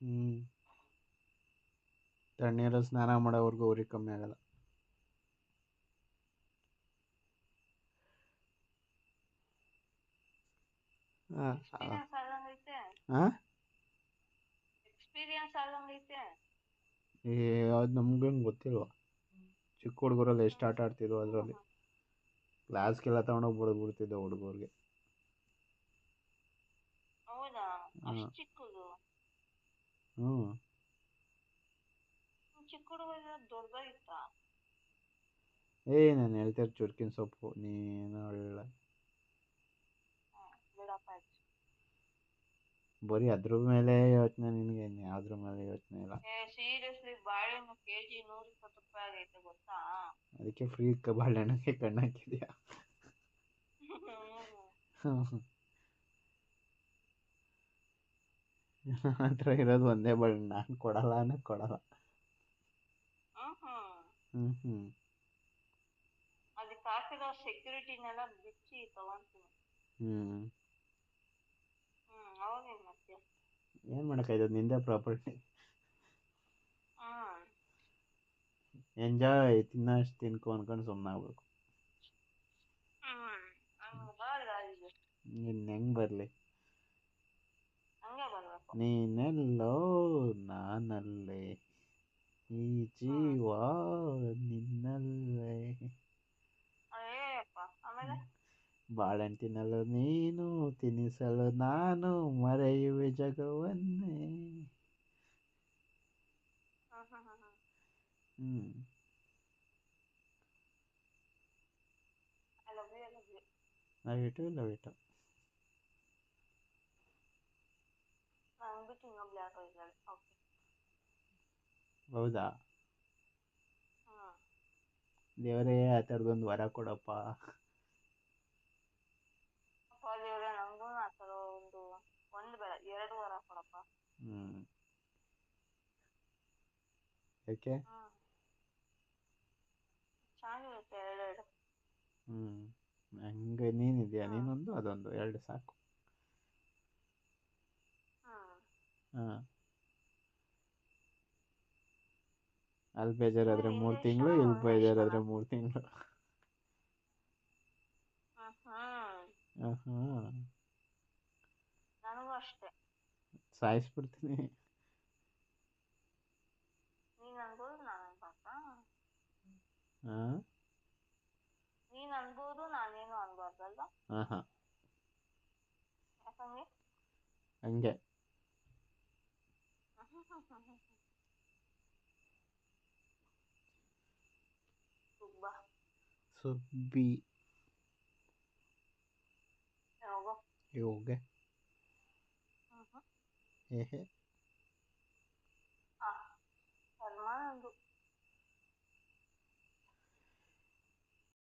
ಹ್ಞೂ ತಣ್ಣೀರಲ್ಲಿ ಸ್ನಾನ ಮಾಡೋವರೆಗೂ ಉರಿ ಕಮ್ಮಿ ಆಗಲ್ಲ. ಅದು ನಮ್ಗೇನು ಗೊತ್ತಿಲ್ವ? ಚಿಕ್ಕ ಹುಡುಗರಲ್ಲಿ ಎಷ್ಟು ಆಟ ಆಡ್ತಿದ್ವು ಅದರಲ್ಲಿ. ಕ್ಲಾಸ್ಗೆಲ್ಲ ತಗೊಂಡೋಗಿ ಬಿಡ್ತಿದ್ದೆ ಹುಡುಗರಿಗೆ ಹೌದಾ ಹಾ. ಅಷ್ಟು ಚಿಕ್ಕದು ಹ್ಞೂ. ಚಿಕ್ಕ ಹುಡುಗ ದೊಡ್ಡದಾಗಿತ್ತ? ಏ ನಾನು ಹೇಳ್ತಾರೆ ಚುರ್ಕಿನ ಸೊಪ್ಪು ನೀನು ಒಳ್ಳೆ. ಬಿಡಪ್ಪ ಆಯ್ತು. ಬರೀ ಅದ್ರ ಮೇಲೆ ಯೋಚನೆ ನಿನಗೆ ಯಾವ್ದ್ರ ಮೇಲೆ ಯೋಚನೆ ಇಲ್ಲ. ಏ ಸೀರಿಯಸ್ಲಿ ಬಾಳೆಹಣ್ಣು ಕೆ ಜಿ ನೂರ ಇಪ್ಪತ್ತು ರೂಪಾಯಿ ಆಗೈತೆ ಗೊತ್ತಾ? ಅದಕ್ಕೆ ಫ್ರೀ ಬಾಳೆಹಣ್ಣಕ್ಕೆ ಕಣ್ಣಾಕಿದ್ಯಾ? ಹ್ಮ್. ಹತ್ರ ಇರೋದು ಒಂದೇ ಬಾಳೆಹಣ್ಣು ನಾನು ಕೊಡಲ್ಲ ಅನ್ನೋ ಕೊಡಲ್ಲ. ಹ್ಮ್ ಹ್ಮ್. ಅದಕ್ಕೆ ಹಾಕಿರೋ ಸೆಕ್ಯೂರಿಟಿನೆಲ್ಲ ಬಿಚ್ಚಿ ತಗೊಂತೀನಿ. ಹ್ಞೂ ಹ್ಮ್ ಅವಾಗ ಏನ್ ಮಾಡ್ತೀಯ ಮಾಡೋಕ್ಕಾಯ್ತದೆ ನಿಂದೇ ಪ್ರಾಪರ್ಟಿ ಹ್ಮ್ ಎಂಜಾಯ್ ತಿನ್ನಷ್ಟು ತಿನ್ಕೊ ಅನ್ಕೊಂಡು ಸುಮ್ಮನೆ ಆಗ್ಬೇಕು ಹ್ಮ್ ಹಂಗ್. ಇನ್ನು ಹೆಂಗೆ ಬರಲಿ? ನೀನೆಲ್ಲೋ ನಾನಲ್ಲೇ ಈ ಜೀವ ನಿನ್ನಲ್ಲೇ. ಬಾಳಂಟಿನಲ್ಲು ಆಮೇಲೆ? ಬಾಳೆಹಣ್ಣು ತಿನ್ನಲು ನೀನು ತಿನ್ನಿಸಲು ನಾನು ಮರೆಯುವೆ ಜಗವನ್ನೇ. ಹ್ಮ್. Love you you love love you. Love you ಇದ್ದಾಳೆ ಓಕೆ ಹೌದಾ? ಹ್ಮ್. ದೇವರೇ ಆ ಥರದೊಂದು ವರ ಕೊಡಪ್ಪ. ಅಪ್ಪ ದೇವ್ರೆ ನಂಗೂ ಆ ಥರ ಒಂದು ಒಂದು ಬೇಡ ಎರಡು ವರ ಕೊಡಪ್ಪ. ಹ್ಮ್. ಯಾಕೆ? ಹ್ಮ್. ಚೆನ್ನಾಗಿರುತ್ತೆ ಎರಡೆರಡು ಹ್ಞೂ ಹಂಗೆ ನೀನಿದೆಯಾ? ಹಾ. ನೀನೊಂದು ಅದೊಂದು ಎರಡು ಸಾಕು ಹ್ಮ್ ಹಾಂ. ಅಲ್ಲಿ ಬೇಜಾರಾದ್ರೆ ಮೂರು ತಿಂಗಳು ಇಲ್ಲಿ ಬೇಜಾರಾದ್ರೆ ಮೂರು ತಿಂಗಳು. ನನಗೂ ಅಷ್ಟೇ. ಸಾಯಿಸ್ಬಿಡ್ತೀನಿ. ನೀನ್ ಅನ್ಬೋದು ನಾನು ಪಾಪ. ಹಾಂ. ನೀನ್ ಅನ್ಬೋದು ನಾನೇನು ಅನ್ಬಾರ್ದಲ್ವಾ? हाँ हाँ So B. क्या होगा ये हो गया हाँ हाँ ये है हाँ, फरमान